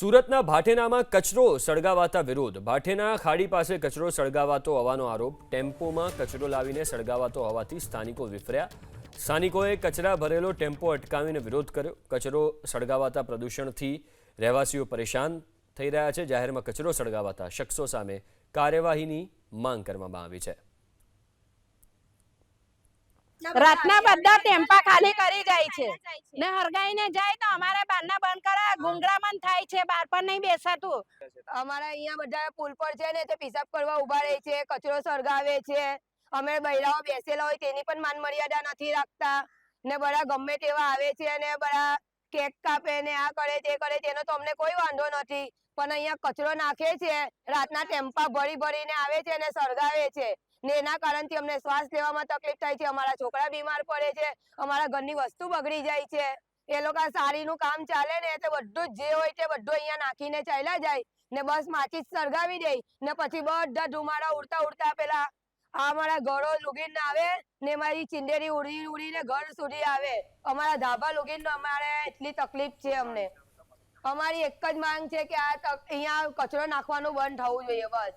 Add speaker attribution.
Speaker 1: સુરતના ભાટેનામાં કચરો સળગાવાતા વિરોધ. ભાટેના ખાડી પાસે કચરો સળગાવાતો હોવાનો આરોપ. ટેમ્પોમાં કચરો લાવીને સળગાવાતો હોવાથી સ્થાનિકો વિફર્યા. સ્થાનિકોએ કચરા ભરેલો ટેમ્પો અટકાવીને વિરોધ કર્યો. કચરો સળગાવાતા પ્રદૂષણથી રહેવાસીઓ પરેશાન થઈ રહ્યા છે. જાહેરમાં કચરો સળગાવાતા શખ્સો સામે કાર્યવાહીની માંગ કરવામાં આવી છે.
Speaker 2: રાતના બધા ટેમ્પા ખાલી કરી જાય છે. ને હરગાઈને જાય તો અમારે બારના બંધ ગુંગળામણ થાય છે, બાર પણ નહીં બેસાતું.
Speaker 3: અમારા અહીંયા બધા પુલ પર છે ને તે પિશાબ કરવા ઊભા રહે છે, કચરો સળગાવે છે. અમે બૈરાઓ બેસેલા હોય તેની પણ માન મર્યાદા નથી રાખતા. ને બધા ગમે તેવા આવે છે ને બધા કેક કાપે ને આ કરે, તે કરે, તેનો તો અમને કોઈ વાંધો નથી. પણ અહીંયા કચરો નાખે છે, રાતના ટેમ્પા ભરી ભરીને આવે છે ને સળગાવે છે. ને એના કારણથી અમને શ્વાસ લેવામાં તકલીફ થાય છે, અમારા છોકરા બીમાર પડે છે, અમારા ઘરની વસ્તુ બગડી જાય છે. એ લોકો સારીનું કામ ચાલે ને એટલે બધું જે હોય તે બધું અહીંયા નાખીને ચાલ્યા જાય. ને બસ માચી સળગાવી દે. ને પછી બધા ધુમાડા ઉડતા ઉડતા પેલા અમારા ઘરો લુગીને આવે ને મારી ચિંદેરી ઉડી ઉડીને ઘર સુધી આવે. અમારા ધાબા લુગીને અમારે એટલી તકલીફ છે અમને. અમારી એક જ માંગ છે કે આ અહીંયા કચરો નાખવાનું બંધ થવું જોઈએ બસ.